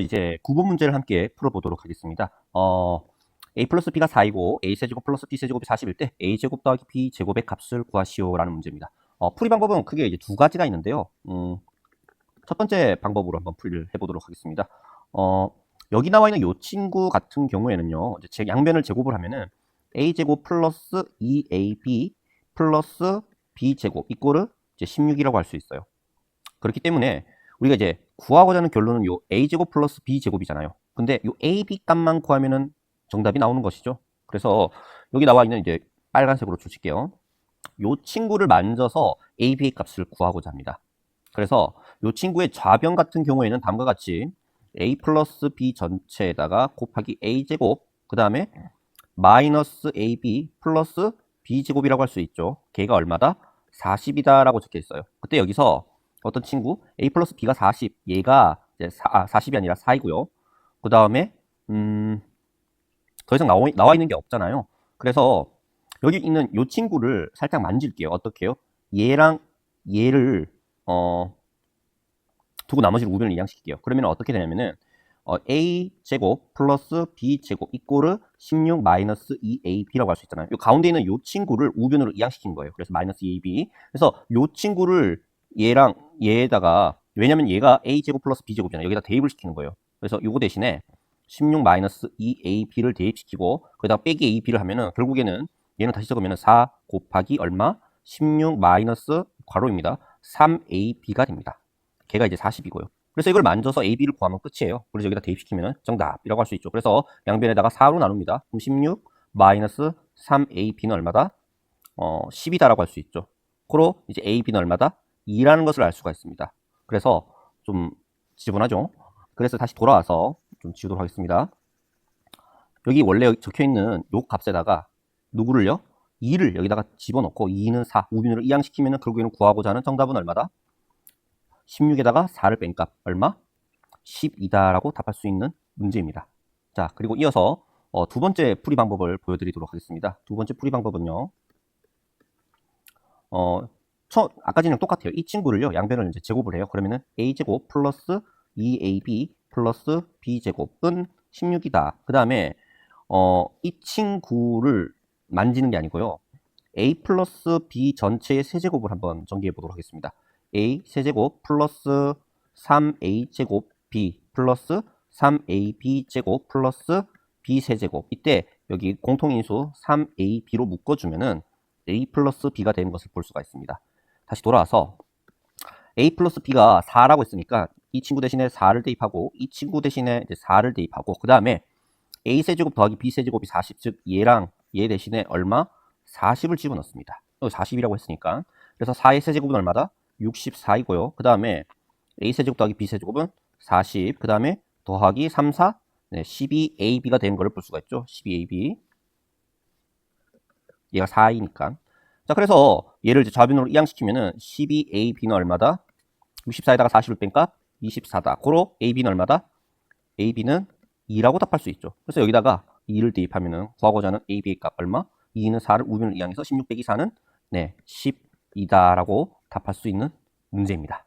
이제 9번 문제를 함께 풀어보도록 하겠습니다. 어, a 플러스 b가 4이고 a 세제곱 플러스 b 세제곱이 40일 때 a 제곱 더하기 b 제곱의 값을 구하시오라는 문제입니다. 어, 풀이 방법은 크게 이제 두 가지가 있는데요. 음, 첫 번째 방법으로 한번 풀이를 해보도록 하겠습니다. 어, 여기 나와 있는 이 친구 같은 경우에는요, 제 양변을 제곱을 하면은 a 제곱 플러스 2ab 플러스 b 제곱 이꼴을 이제 16이라고 할 수 있어요. 그렇기 때문에 우리가 이제 구하고자 하는 결론은 요 a제곱 플러스 b제곱이잖아요. 근데 요 ab 값만 구하면은 정답이 나오는 것이죠. 그래서 여기 나와 있는 이제 빨간색으로 주칠게요. 요 친구를 만져서 ab의 값을 구하고자 합니다. 그래서 요 친구의 좌변 같은 경우에는 다음과 같이 a 플러스 b 전체에다가 곱하기 a제곱 그 다음에 마이너스 ab 플러스 b제곱이라고 할 수 있죠. 걔가 얼마다? 40이다 라고 적혀 있어요. 그때 여기서 어떤 친구 a 플러스 b가 40 얘가 이제 4, 아, 40이 아니라 4이고요. 그 다음에 음, 더 이상 나와, 나와 있는 게 없잖아요. 그래서 여기 있는 이 친구를 살짝 만질게요. 어떻게 해요? 얘랑 얘를 어, 두고 나머지를 우변을 이양시킬게요. 그러면 어떻게 되냐면은 어, a 제곱 플러스 b 제곱 이꼬르 16 마이너스 2ab라고 할 수 있잖아요. 이 가운데 있는 이 친구를 우변으로 이양시킨 거예요. 그래서 마이너스 2ab. 그래서 이 친구를 얘랑 얘에다가 왜냐면 얘가 a 제곱 플러스 b 제곱이잖아요. 여기다 대입을 시키는 거예요. 그래서 이거 대신에 16 마이너스 2ab를 대입시키고 거기다 빼기 ab를 하면은 결국에는 얘는 다시 적으면 4 곱하기 얼마? 16 마이너스 괄호입니다. 3ab가 됩니다. 걔가 이제 40이고요. 그래서 이걸 만져서 ab를 구하면 끝이에요. 그래서 여기다 대입시키면 정답이라고 할 수 있죠. 그래서 양변에다가 4로 나눕니다. 그럼 16 마이너스 3ab는 얼마다? 어, 10이다라고 할 수 있죠. 그로 이제 ab는 얼마다? 2라는 것을 알 수가 있습니다. 그래서 좀 지저분하죠. 그래서 다시 돌아와서 좀 지우도록 하겠습니다. 여기 원래 적혀 있는 요 값에다가 누구를요? 2를 여기다가 집어넣고 2는 4, 우변으로 이양시키면 결국에는 구하고자 하는 정답은 얼마다? 16에다가 4를 뺀 값 얼마? 12다라고 답할 수 있는 문제입니다. 자, 그리고 이어서 어, 두 번째 풀이 방법을 보여드리도록 하겠습니다. 두 번째 풀이 방법은요. 어, 첫, 아까 전랑 똑같아요. 이 친구를요, 양변을 이제 제곱을 해요. 그러면은 a제곱 플러스 2ab 플러스 b제곱은 16이다. 그 다음에 어, 이 친구를 만지는 게 아니고요. a 플러스 b 전체의 세제곱을 한번 전개해 보도록 하겠습니다. a 세제곱 플러스 3a제곱 b 플러스 3ab 제곱 플러스 b 세제곱 이때 여기 공통인수 3ab로 묶어주면은 a 플러스 b가 되는 것을 볼 수가 있습니다. 다시 돌아와서 a 플러스 b가 4라고 했으니까 이 친구 대신에 4를 대입하고 이 친구 대신에 이제 4를 대입하고 그 다음에 a 세제곱 더하기 b 세제곱이 40, 즉 얘랑 얘 대신에 얼마? 40을 집어넣습니다. 40이라고 했으니까 그래서 4의 세제곱은 얼마다? 64이고요. 그 다음에 a 세제곱 더하기 b 세제곱은 40, 그 다음에 더하기 3, 4, 네, 12ab가 된 것을 볼 수가 있죠. 12ab. 얘가 4이니까. 자, 그래서 얘를 이제 좌변으로 이양시키면은 12ab는 얼마다? 64에다가 40을 뺀 값? 24다. 고로 AB는 얼마다? AB는 2라고 답할 수 있죠. 그래서 여기다가 2를 대입하면은 구하고자 하는 AB의 값 얼마? 2는 4를 우변을 이항해서 16 빼기 4는 네, 10이다라고 답할 수 있는 문제입니다.